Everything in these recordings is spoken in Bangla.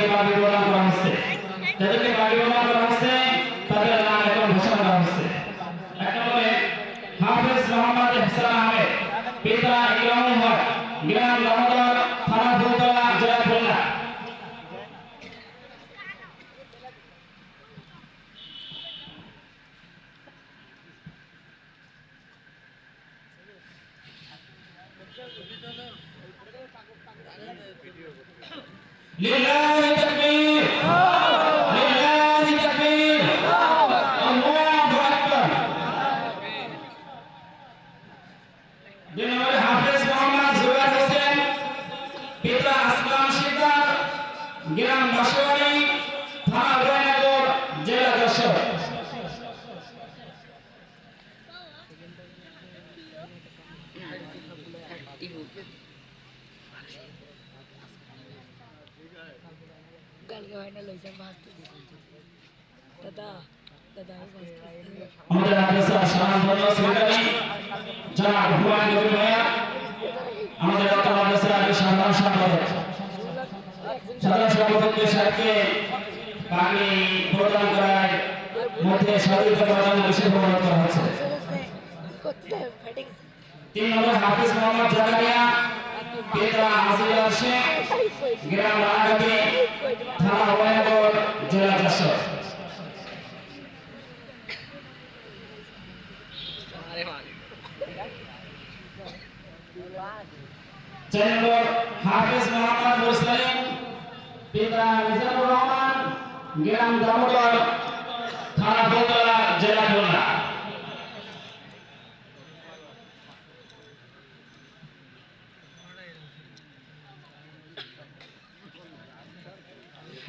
ছাত্রদেরকে বাড়ি প্রদান করা হচ্ছে করা لله কালকে হয় না লইছে ভাসতে দাদা দাদা আমি ভাসতে আমাদের মাদ্রাসা সাধারণ ধর্ম সেক্রেটারি জনাব হুমায়ুন কবির ভাইয়া আমাদের একটা মাদ্রাসার আগে সাধারণ সম্পাদক সাধারণ সম্পাদককে সাহেবকে পানি প্রদান করার মধ্যে সহযোগিতা করার জন্য বিশেষ অনুরোধ করা হচ্ছে করতে ফেটে তিন নম্বর হাফিজ মোহাম্মদ জাকারিয়া পিতা হাসিবুল্লাহ শেখ গ্রাম রানাগাতি থানা হুমায়ুনগর জেলা যশোর। চার নম্বর হাফিজ মোহাম্মদ মুসলিম, পিতা মিজানুর রহমান, গ্রাম দামোদর, থানা ফুলতলা জেলা খুলনা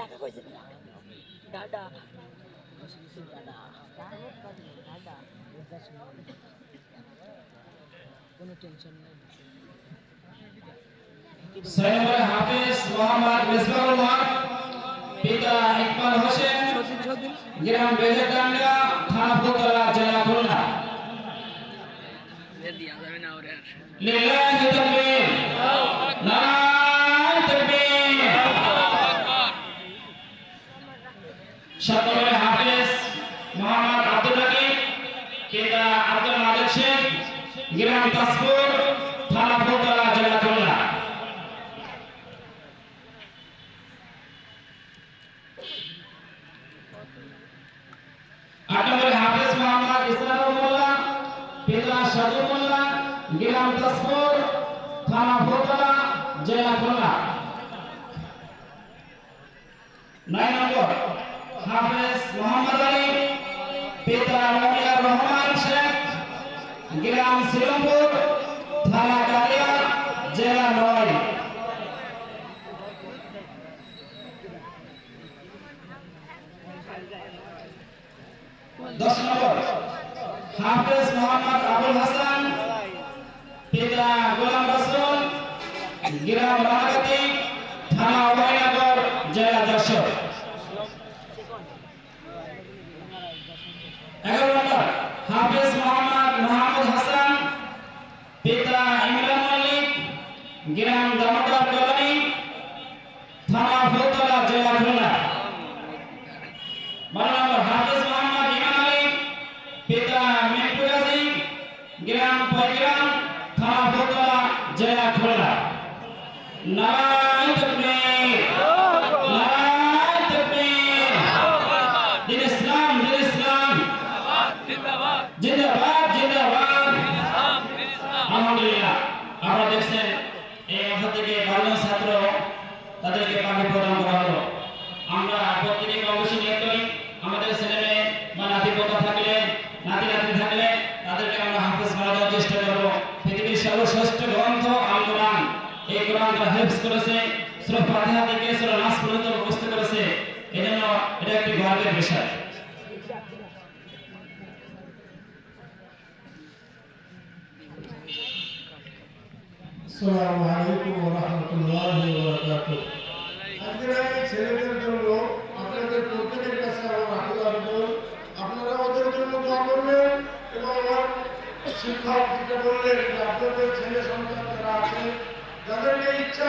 ঢাকা কইছে দাদা কোনো টেনশন নেই ছয় নম্বর হাফিজ মোহাম্মদ মিসবাহুল হক পিতা ইকবাল হোসেন গ্রাম বেজেকান্ডা থানা ফুলতলা জেলা খুলনা লিল্লাহি সাত নম্বরে হাফিজ মোহাম্মদ আব্দুল রাকিব পিতা আব্দুল মালিক শেখ গ্রাম তাসপুর থানা ফুলতলা, জেলা খুলনা আট নম্বরে হাফিজ মোহাম্মদ ইসলাম মোল্লা পিতা সাদু মোল্লা গ্রাম তাসপুর থানা ফুলতলা, জেলা খুলনা নয় নম্বর। হাফেজ মোহাম্মদ আলী, পিতা মমিয়ার রহমান শেখ, গ্রাম শ্রীরামপুর, থানা কালিয়া, জেলা নয়। দশ নম্বর, হাফেজ মোহাম্মদ আবুল হাসান, পিতা গোলাম রসুল, গ্রাম রানাগাতি থানা অভয়নগর জেলা যশোর এগারো নম্বর হাফেজ মোহাম্মদ মাহমুদ হাসান পিতা ইমরান মল্লিক গ্রাম দামোদর কলোনি, থানা ফুলতলা জেলা খুলনা। নম্বর, হাফেজ মোহাম্মদ ইমাম আলী পিতা মিন্টু গাজী গ্রাম পয়গ্রাম ছাত্র তাদেরকে পাঠ্য প্রদান করা হলো। আমরা প্রত্যেকে বেশি নিয়ে আমাদের ছেলে মেয়ে বা নাতি পোতা থাকলে নাতি নাতি থাকলে তাদেরকে আমরা হাফেজ দেওয়ার চেষ্টা করব। পৃথিবীর সর্বশ্রেষ্ঠ গ্রন্থ আল কোরআন। এই কোরআনটা হেফজ করেছে, সুরা ফাতিহা থেকে সুরা নাস পর্যন্ত মুখস্থ করেছে। এজন্য এটা একটি গর্বের বিষয়। আসসালামু আলাইকুম ওয়া রাহমাতুল্লাহি ওয়া বারাকাতুহু। আজকে আমি ছেলেদের জন্য আপনাদের প্রত্যেকের কাছে আমার আকুল আবেদন আপনারা ওদের জন্য দোয়া করবেন এবং আমার শিক্ষক যেটা বললেন আপনাদের ছেলে সন্তান যারা আছে যাদের ইচ্ছা